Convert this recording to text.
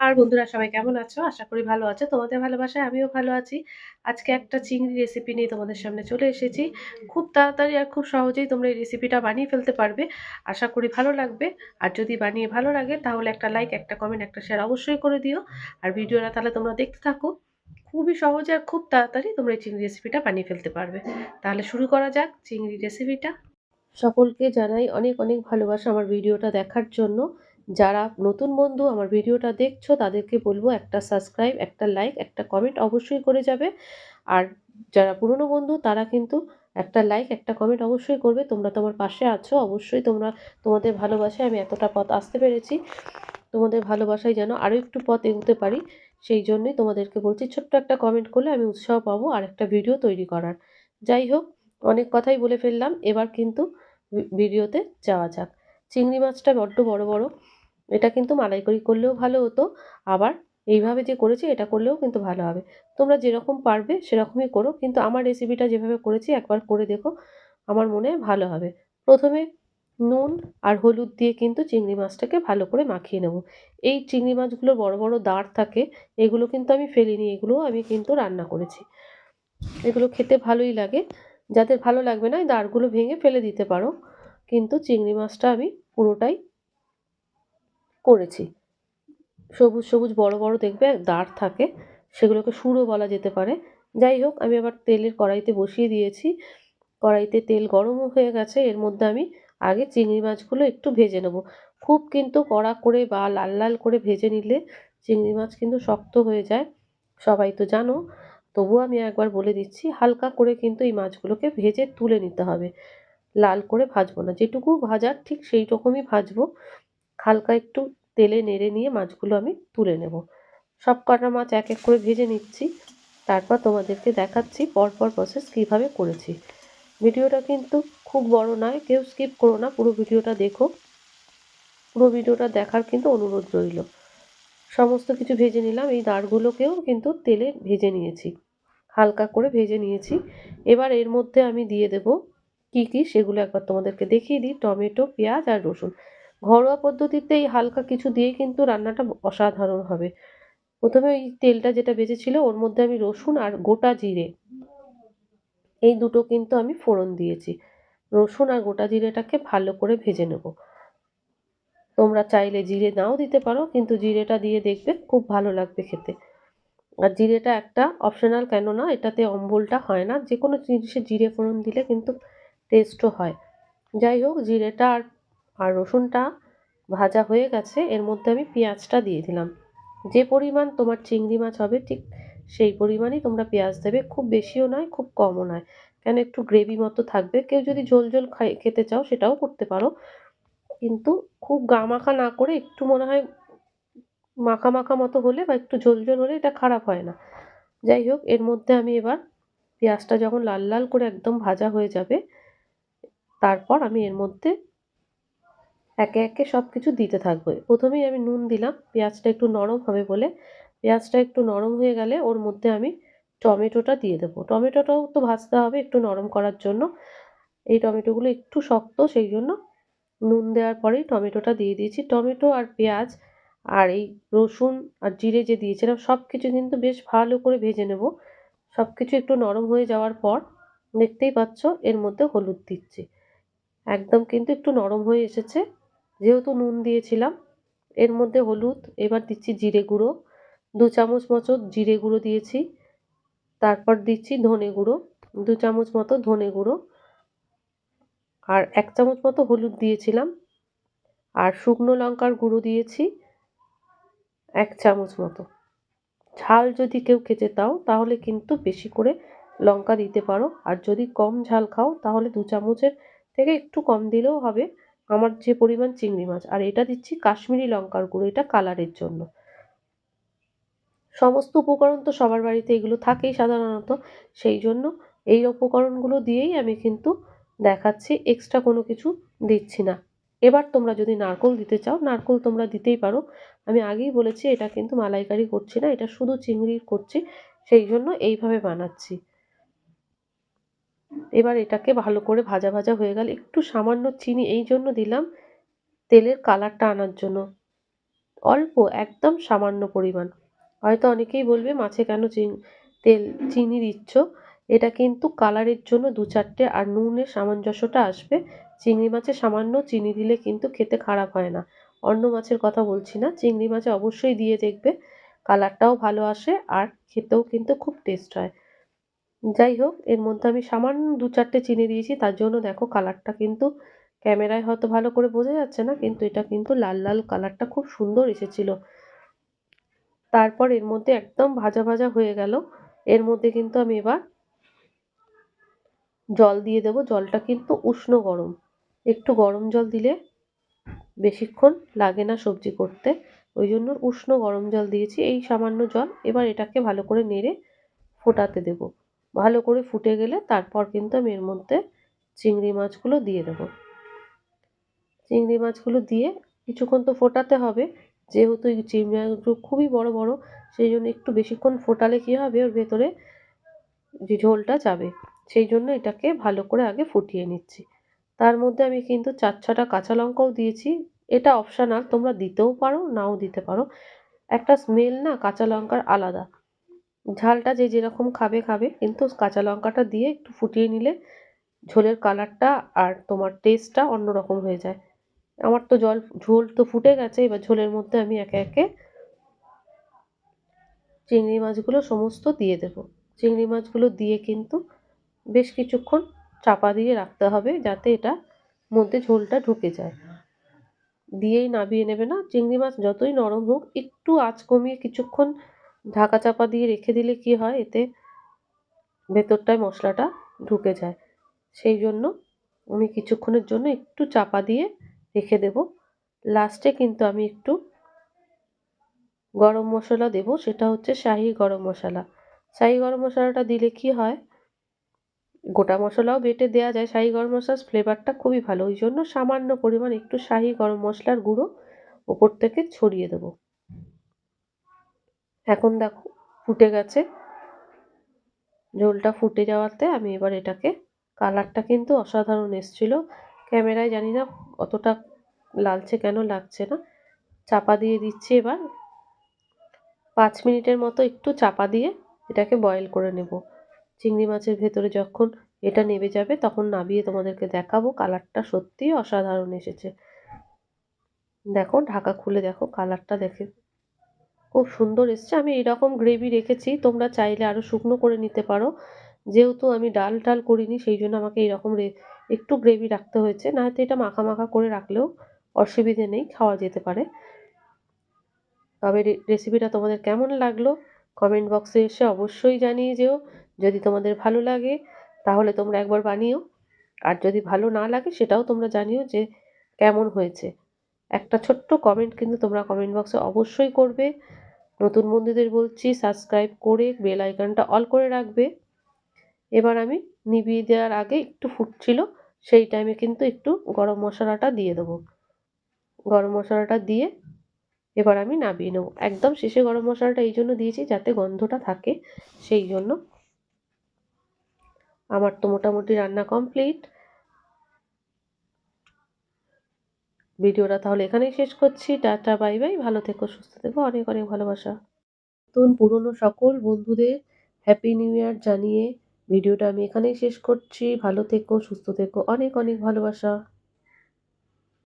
আর বন্ধুরা সবাই কেমন আছো? আশা করি ভালো আছো। তোমাদের ভালোবাসায় আমিও ভালো আছি। আজকে একটা চিংড়ি রেসিপি নিয়ে তোমাদের সামনে চলে এসেছি। খুব তাড়াতাড়ি আর খুব সহজেই তোমরা এই রেসিপিটা বানিয়ে ফেলতে পারবে। আশা করি ভালো লাগবে। আর যদি বানিয়ে ভালো লাগে তাহলে একটা লাইক, একটা কমেন্ট, একটা শেয়ার অবশ্যই করে দিও। আর ভিডিওটা তাহলে তোমরা দেখতে থাকো। খুবই সহজে আর খুব তাড়াতাড়ি তোমরা এই চিংড়ি রেসিপিটা বানিয়ে ফেলতে পারবে। তাহলে শুরু করা যাক চিংড়ি রেসিপিটা। সকলকে জানাই অনেক অনেক ভালোবাসা আমার ভিডিওটা দেখার জন্য। যারা নতুন বন্ধু আমার ভিডিওটা দেখছ, তাদেরকে বলব একটা সাবস্ক্রাইব একটা লাইক একটা কমেন্ট অবশ্যই করে যাবে। আর যারা পুরনো বন্ধু, তারা কিন্তু একটা লাইক একটা কমেন্ট অবশ্যই করবে। তোমরা তোমার পাশে আছো, অবশ্যই তোমরা তোমাদের ভালোবাসায় আমি এতটা পথ আসতে পেরেছি। তোমাদের ভালোবাসায় যেন আরও একটু পথ এগোতে পারি, সেই জন্যই তোমাদেরকে বলছি, ছোট্ট একটা কমেন্ট করলে আমি উৎসাহ পাবো আর একটা ভিডিও তৈরি করার। যাই হোক, অনেক কথাই বলে ফেললাম। এবার কিন্তু ভিডিওতে যাওয়া যাক। চিংড়ি মাছটা বড্ড বড় বড়। এটা কিন্তু মালাইকারি করলেও ভালো হতো। আবার এইভাবে যে করেছি, এটা করলেও কিন্তু ভালো হবে। তোমরা যেরকম পারবে সেরকমই করো, কিন্তু আমার রেসিপিটা যেভাবে করেছি, একবার করে দেখো, আমার মনে ভালো হবে। প্রথমে নুন আর হলুদ দিয়ে কিন্তু চিংড়ি মাছটাকে ভালো করে মাখিয়ে নেব। এই চিংড়ি মাছগুলো বড় বড় দাঁড় থাকে, এগুলো কিন্তু আমি ফেলিনি এগুলোও আমি কিন্তু রান্না করেছি। এগুলো খেতে ভালোই লাগে। যাদের ভালো লাগবে না দাঁড়গুলো ভেঙে ফেলে দিতে পারো। কিন্তু চিংড়ি মাছটা আমি পুরোটাই করেছি। সবুজ সবুজ বড় বড় দেখবে দাঁড় থাকে, সেগুলোকে সুরও বলা যেতে পারে। যাই হোক, আমি আবার তেলের কড়াইতে বসিয়ে দিয়েছি। কড়াইতে তেল গরমও হয়ে গেছে, এর মধ্যে আমি আগে চিংড়ি মাছগুলো একটু ভেজে নেব। খুব কিন্তু কড়া করে বা লাল লাল করে ভেজে নিলে চিংড়ি মাছ কিন্তু শক্ত হয়ে যায়, সবাই তো জানো। তবুও আমি একবার বলে দিচ্ছি, হালকা করে কিন্তু এই মাছগুলোকে ভেজে তুলে নিতে হবে। লাল করে ভাজবো না, যেটুকু ভাজার ঠিক সেই রকমই ভাজবো। হালকা একটু তেলে নেড়ে নিয়ে মাছগুলো আমি তুলে নেব। সব কটা মাছ এক এক করে ভেজে নিচ্ছি। তারপর তোমাদেরকে দেখাচ্ছি পরপর প্রসেস কীভাবে করেছি। ভিডিওটা কিন্তু খুব বড় নয়, কেউ স্কিপ করো না, পুরো ভিডিওটা দেখো। পুরো ভিডিওটা দেখার কিন্তু অনুরোধ রইল। সমস্ত কিছু ভেজে নিলাম, এই দাঁড়গুলোকেও কিন্তু তেলে ভেজে নিয়েছি। হালকা করে ভেজে নিয়েছি। এবার এর মধ্যে আমি দিয়ে দেব কি কি, সেগুলো একবার তোমাদেরকে দেখিয়ে দিই। টমেটো, পেঁয়াজ আর রসুন। ঘরোয়া পদ্ধতিতে এই হালকা কিছু দিয়েই কিন্তু রান্নাটা অসাধারণ হবে। প্রথমে ওই তেলটা যেটা বেঁচেছিল, ওর মধ্যে আমি রসুন আর গোটা জিরে, এই দুটো কিন্তু আমি ফোড়ন দিয়েছি। রসুন আর গোটা জিরেটাকে ভালো করে ভেজে নেব। তোমরা চাইলে জিরে নাও দিতে পারো, কিন্তু জিরেটা দিয়ে দেখবে খুব ভালো লাগবে খেতে। আর জিরেটা একটা অপশনাল কেন না, এটাতে অম্বলটা হয় না যে কোনো জিনিসে জিরে ফোড়ন দিলে কিন্তু টেস্টও হয়। যাই হোক, জিরেটা আর আর রসুনটা ভাজা হয়ে গেছে, এর মধ্যে আমি পেঁয়াজটা দিয়ে দিলাম। যে পরিমাণ তোমার চিংড়ি মাছ হবে ঠিক সেই পরিমাণই তোমরা পেঁয়াজ দেবে, খুব বেশিও নয়, খুব কমও নয়। কেন একটু গ্রেভি মতো থাকবে, কেউ যদি ঝোল ঝোল খাই খেতে চাও সেটাও করতে পারো। কিন্তু খুব গা মাখা না করে একটু মনে হয় মাখা মাখা মতো হলে বা একটু ঝোল ঝোল হলে এটা খারাপ হয় না। যাই হোক, এর মধ্যে আমি এবার পেঁয়াজটা যখন লাল লাল করে একদম ভাজা হয়ে যাবে, তারপর আমি এর মধ্যে একে একে সব কিছু দিতে থাকবে। প্রথমেই আমি নুন দিলাম, পেঁয়াজটা একটু নরম হবে বলে। পেঁয়াজটা একটু নরম হয়ে গেলে ওর মধ্যে আমি টমেটোটা দিয়ে দেবো। টমেটোটাও তো ভাজতে হবে একটু নরম করার জন্য। এই টমেটোগুলো একটু শক্ত, সেই জন্য নুন দেওয়ার পরেই টমেটোটা দিয়ে দিয়েছি। টমেটো আর পেঁয়াজ আর এই রসুন আর জিরে যে দিয়েছিলাম সব কিছু কিন্তু বেশ ভালো করে ভেজে নেব। সব কিছু একটু নরম হয়ে যাওয়ার পর দেখতেই পাচ্ছ এর মধ্যে হলুদ দিচ্ছি। একদম কিন্তু একটু নরম হয়ে এসেছে। যেহেতু নুন দিয়েছিলাম, এর মধ্যে হলুদ, এবার দিচ্ছি জিরে গুঁড়ো। দু চামচ মতো জিরে গুঁড়ো দিয়েছি, তারপর দিচ্ছি ধনে গুঁড়ো। দু চামচ মতো ধনে গুঁড়ো। আর এক চামচ মতো হলুদ দিয়েছিলাম, আর শুকনো লঙ্কার গুঁড়ো দিয়েছি এক চামচ মতো। ঝাল যদি কেউ খেতে তাও তাহলে কিন্তু বেশি করে লঙ্কা দিতে পারো। আর যদি কম ঝাল খাও, তাহলে দু চামচের থেকে একটু কম দিলেও হবে। আমার যে পরিমাণ চিংড়ি মাছ, আর এটা দিচ্ছি কাশ্মীরি লঙ্কার গুঁড়ো, এটা কালারের জন্য। সমস্ত উপকরণ তো সবার বাড়িতে এগুলো থাকেই সাধারণত, সেই জন্য এই উপকরণগুলো দিয়েই আমি কিন্তু দেখাচ্ছি এক্সট্রা কোনো কিছু দিচ্ছি না। এবার তোমরা যদি নারকোল দিতে চাও, নারকোল তোমরা দিতেই পারো। আমি আগেই বলেছি, এটা কিন্তু মালাইকারি করছি না, এটা শুধু চিংড়ির করছি, সেই জন্য এইভাবে বানাচ্ছি। এবার এটাকে ভালো করে ভাজা ভাজা হয়ে গেলে। একটু সামান্য চিনি এই জন্য দিলাম তেলের কালারটা আনার জন্য। অল্প, একদম সামান্য পরিমাণ। হয়তো অনেকেই বলবে, মাছে কেন তেল, চিনি দিচ্ছ? এটা কিন্তু কালারের জন্য দু চারটে আর নুনের সামঞ্জস্যটা আসবে। চিংড়ি মাছে সামান্য চিনি দিলে কিন্তু খেতে খারাপ হয় না। অন্য মাছের কথা বলছি না। চিংড়ি মাছে অবশ্যই দিয়ে দেখবে, কালারটাও ভালো আসে আর খেতেও কিন্তু খুব টেস্ট হয়। যাই হোক, এর মধ্যে আমি সামান্য দু চারটে চিনি দিয়েছি, তার জন্য দেখো কালারটা কিন্তু ক্যামেরায় হয়তো ভালো করে বোঝা যাচ্ছে না, কিন্তু এটা কিন্তু লাল লাল কালারটা খুব সুন্দর এসেছিল। তারপর এর মধ্যে একদম ভাজা ভাজা হয়ে গেল। এর মধ্যে কিন্তু আমি এবার জল দিয়ে দেবো, জলটা কিন্তু উষ্ণ গরম। একটু গরম জল দিলে বেশিক্ষণ লাগে না সবজি করতে, ওই জন্য উষ্ণ গরম জল দিয়েছি, এই সামান্য জল এবার এটাকে ভালো করে নেড়ে ফোটাতে দেব। ভালো করে ফুটে গেলে তারপর কিন্তু আমি এর মধ্যে চিংড়ি মাছগুলো দিয়ে দেবো। চিংড়ি মাছগুলো দিয়ে কিছুক্ষণ তো ফোটাতে হবে, যেহেতু চিংড়ি মাছগুলো খুবই বড় বড়, সেই জন্য একটু বেশিক্ষণ ফোটালে কী হবে, ওর ভেতরে যে ঝোলটা যাবে, সেই জন্য এটাকে ভালো করে আগে ফুটিয়ে নিচ্ছি। তার মধ্যে আমি কিন্তু চার ছটা কাঁচা লঙ্কাও দিয়েছি, এটা অপশানাল তোমরা দিতেও পারো, নাও দিতে পারো। একটা স্মেল না, কাঁচা লঙ্কার আলাদা। ঝালটা যে যেরকম খাবে খাবে। কিন্তু কাঁচা লঙ্কাটা দিয়ে একটু ফুটিয়ে নিলে ঝোলের কালারটা আর তোমার টেস্টটা অন্যরকম হয়ে যায়। আমার তো জল, ঝোল তো ফুটে গেছে। এবার ঝোলের মধ্যে আমি একে একে চিংড়ি মাছগুলো সমস্ত দিয়ে দেব। চিংড়ি মাছগুলো দিয়ে কিন্তু বেশ কিছুক্ষণ চাপা দিয়ে রাখতে হবে যাতে এটা মধ্যে ঝোলটা ঢুকে যায়। দিয়েই নাবিয়ে নেবে না। চিংড়ি মাছ যতই নরম হোক, একটু আঁচ কমিয়ে কিছুক্ষণ ঢাকা চাপা দিয়ে রেখে দিলে কি হয়? এতে ভেতরটায় মশলাটা ঢুকে যায়। সেই জন্য আমি কিছুক্ষণের জন্য একটু চাপা দিয়ে রেখে দেব। লাস্টে কিন্তু আমি একটু গরম মশলা দেব। সেটা হচ্ছে শাহি গরম মশলা। শাহি গরম মশলাটা দিলে কি হয়? গোটা মশলাও বেটে দেওয়া যায়। শাহি গরম মশলার ফ্লেভারটা খুবই ভালো। ওই জন্য সামান্য পরিমাণ একটু শাহি গরম মশলার গুঁড়ো ওপর থেকে ছড়িয়ে দেব। এখন দেখো, ফুটে গেছে। ঝোলটা ফুটে যাওয়াতে আমি এবার এটাকে, কালারটা কিন্তু অসাধারণ এসছিল। ক্যামেরায় জানি না অতটা লালচে কেন লাগছে না। চাপা দিয়ে দিচ্ছি এবার। পাঁচ মিনিটের মতো একটু চাপা দিয়ে এটাকে বয়েল করে নেব। চিংড়ি মাছের ভেতরে যখন এটা নেবে যাবে, তখন নাবিয়ে তোমাদেরকে দেখাবো। কালারটা সত্যিই অসাধারণ এসেছে। দেখো, ঢাকা খুলে দেখো, কালারটা দেখে খুব সুন্দর এসছে। আমি এরকম গ্রেভি রেখেছি, তোমরা চাইলে আরও শুকনো করে নিতে পারো। যেহেতু আমি ডাল টাল করিনি, সেই জন্য আমাকে এইরকম একটু গ্রেভি রাখতে হয়েছে। না হয়তো এটা মাখা মাখা করে রাখলেও অসুবিধে নেই, খাওয়া যেতে পারে। তবে রেসিপিটা তোমাদের কেমন লাগল? কমেন্ট বক্সে এসে অবশ্যই জানিয়ে যেও। যদি তোমাদের ভালো লাগে, তাহলে তোমরা একবার বানিও। আর যদি ভালো না লাগে, সেটাও তোমরা জানিও যে কেমন হয়েছে। একটা ছোট্ট কমেন্ট কিন্তু তোমরা কমেন্ট বক্সে অবশ্যই করবে। নতুন বন্ধুদের বলছি সাবস্ক্রাইব করে বেল আইকনটা অল করে রাখবে। এবার আমি নিভিয়ে দেওয়ার আগে একটু ফুটছিল, সেই টাইমে কিন্তু একটু গরম মশলাটা দিয়ে দেবো। গরম মশলাটা দিয়ে এবার আমি নামিয়ে নেব। একদম শেষে গরম মশলাটা এই জন্য দিয়েছি যাতে গন্ধটা থাকে, সেই জন্য। আমার তো মোটামুটি রান্না কমপ্লিট ভিডিওটা তাহলে এখানেই শেষ করছি। Tata, bye bye. ভালো থেকো, সুস্থ থেকো। অনেক অনেক ভালোবাসা। নতুন পুরনো সকল বন্ধুদের হ্যাপি নিউ ইয়ার জানিয়ে ভিডিওটা আমি এখানেই শেষ করছি। ভালো থেকো, সুস্থ থেকো। অনেক অনেক ভালোবাসা।